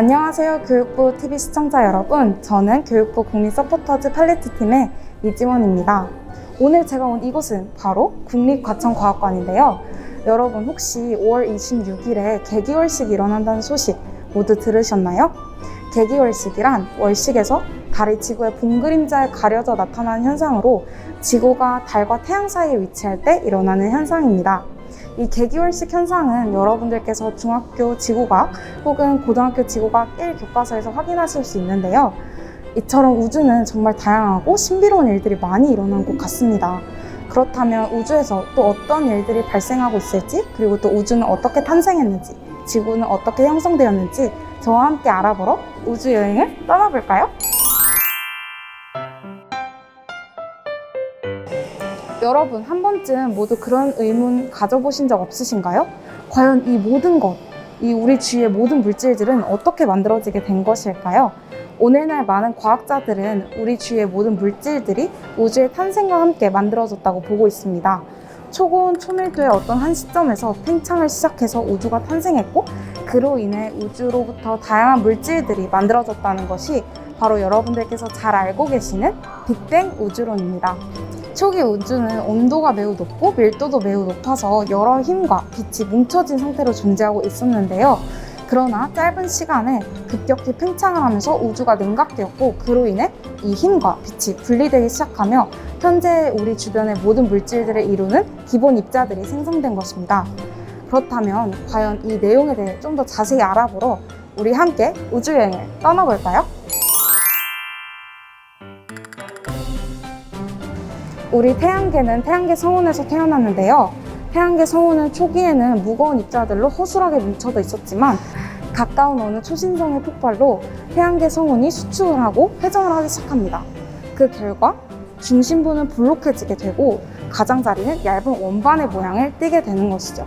안녕하세요 교육부 TV 시청자 여러분 저는 교육부 국민 서포터즈 팔레트 팀의 이지원입니다 오늘 제가 온 이곳은 바로 국립과천과학관인데요 여러분 혹시 5월 26일에 개기월식이 일어난다는 소식 모두 들으셨나요? 개기월식이란 월식에서 달이 지구의 봉그림자에 가려져 나타나는 현상으로 지구가 달과 태양 사이에 위치할 때 일어나는 현상입니다. 이 개기월식 현상은 여러분들께서 중학교 지구과학 혹은 고등학교 지구과학 1 교과서에서 확인하실 수 있는데요. 이처럼 우주는 정말 다양하고 신비로운 일들이 많이 일어난 것 같습니다. 그렇다면 우주에서 또 어떤 일들이 발생하고 있을지, 그리고 또 우주는 어떻게 탄생했는지, 지구는 어떻게 형성되었는지 저와 함께 알아보러 우주 여행을 떠나볼까요? 여러분 한 번쯤 모두 그런 의문 가져보신 적 없으신가요? 과연 이 모든 것, 이 우리 주위의 모든 물질들은 어떻게 만들어지게 된 것일까요? 오늘날 많은 과학자들은 우리 주위의 모든 물질들이 우주의 탄생과 함께 만들어졌다고 보고 있습니다. 초고온 초밀도의 어떤 한 시점에서 팽창을 시작해서 우주가 탄생했고 그로 인해 우주로부터 다양한 물질들이 만들어졌다는 것이 바로 여러분들께서 잘 알고 계시는 빅뱅 우주론입니다. 초기 우주는 온도가 매우 높고 밀도도 매우 높아서 여러 힘과 빛이 뭉쳐진 상태로 존재하고 있었는데요. 그러나 짧은 시간에 급격히 팽창을 하면서 우주가 냉각되었고 그로 인해 이 힘과 빛이 분리되기 시작하며 현재 우리 주변의 모든 물질들을 이루는 기본 입자들이 생성된 것입니다. 그렇다면 과연 이 내용에 대해 좀 더 자세히 알아보러 우리 함께 우주여행을 떠나볼까요? 우리 태양계는 태양계 성운에서 태어났는데요. 태양계 성운은 초기에는 무거운 입자들로 허술하게 뭉쳐져 있었지만 가까운 어느 초신성의 폭발로 태양계 성운이 수축을 하고 회전을 하기 시작합니다. 그 결과 중심부는 불룩해지게 되고 가장자리는 얇은 원반의 모양을 띠게 되는 것이죠.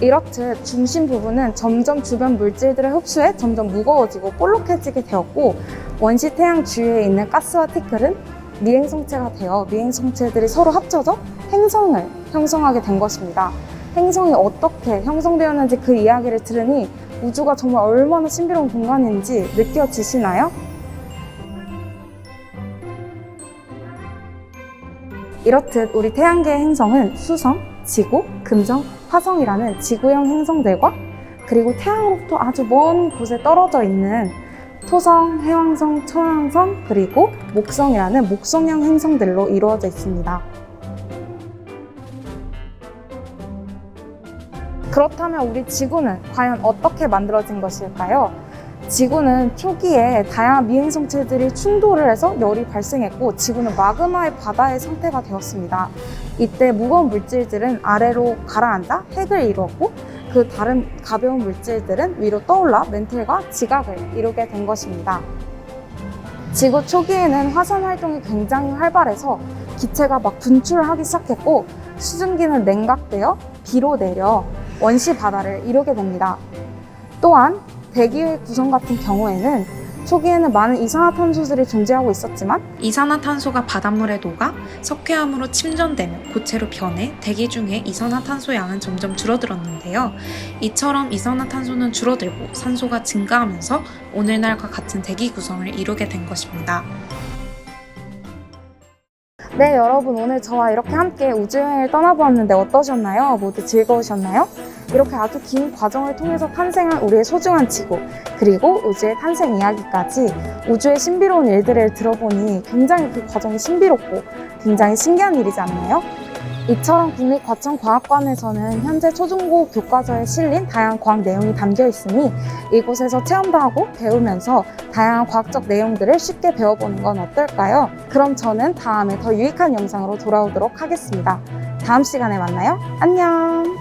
이렇듯 중심 부분은 점점 주변 물질들을 흡수해 점점 무거워지고 볼록해지게 되었고 원시 태양 주위에 있는 가스와 티끌은 미행성체가 되어 미행성체들이 서로 합쳐져 행성을 형성하게 된 것입니다. 행성이 어떻게 형성되었는지 그 이야기를 들으니 우주가 정말 얼마나 신비로운 공간인지 느껴지시나요? 이렇듯 우리 태양계의 행성은 수성, 지구, 금성, 화성이라는 지구형 행성들과 그리고 태양으로부터 아주 먼 곳에 떨어져 있는 토성, 해왕성, 천왕성, 그리고 목성이라는 목성형 행성들로 이루어져 있습니다. 그렇다면 우리 지구는 과연 어떻게 만들어진 것일까요? 지구는 초기에 다양한 미행성체들이 충돌을 해서 열이 발생했고 지구는 마그마의 바다의 상태가 되었습니다. 이때 무거운 물질들은 아래로 가라앉아 핵을 이루었고 그 다른 가벼운 물질들은 위로 떠올라 멘틀과 지각을 이루게 된 것입니다. 지구 초기에는 화산 활동이 굉장히 활발해서 기체가 막 분출을 하기 시작했고 수증기는 냉각되어 비로 내려 원시 바다를 이루게 됩니다. 또한 대기의 구성 같은 경우에는 초기에는 많은 이산화탄소들이 존재하고 있었지만 이산화탄소가 바닷물에 녹아 석회암으로 침전되며 고체로 변해 대기 중에 이산화탄소 양은 점점 줄어들었는데요. 이처럼 이산화탄소는 줄어들고 산소가 증가하면서 오늘날과 같은 대기 구성을 이루게 된 것입니다. 네 여러분 오늘 저와 이렇게 함께 우주여행을 떠나보았는데 어떠셨나요? 모두 즐거우셨나요? 이렇게 아주 긴 과정을 통해서 탄생한 우리의 소중한 지구 그리고 우주의 탄생 이야기까지 우주의 신비로운 일들을 들어보니 굉장히 그 과정이 신비롭고 굉장히 신기한 일이지 않나요? 이처럼 국립과천과학관에서는 현재 초중고 교과서에 실린 다양한 과학 내용이 담겨 있으니 이곳에서 체험도 하고 배우면서 다양한 과학적 내용들을 쉽게 배워보는 건 어떨까요? 그럼 저는 다음에 더 유익한 영상으로 돌아오도록 하겠습니다. 다음 시간에 만나요. 안녕!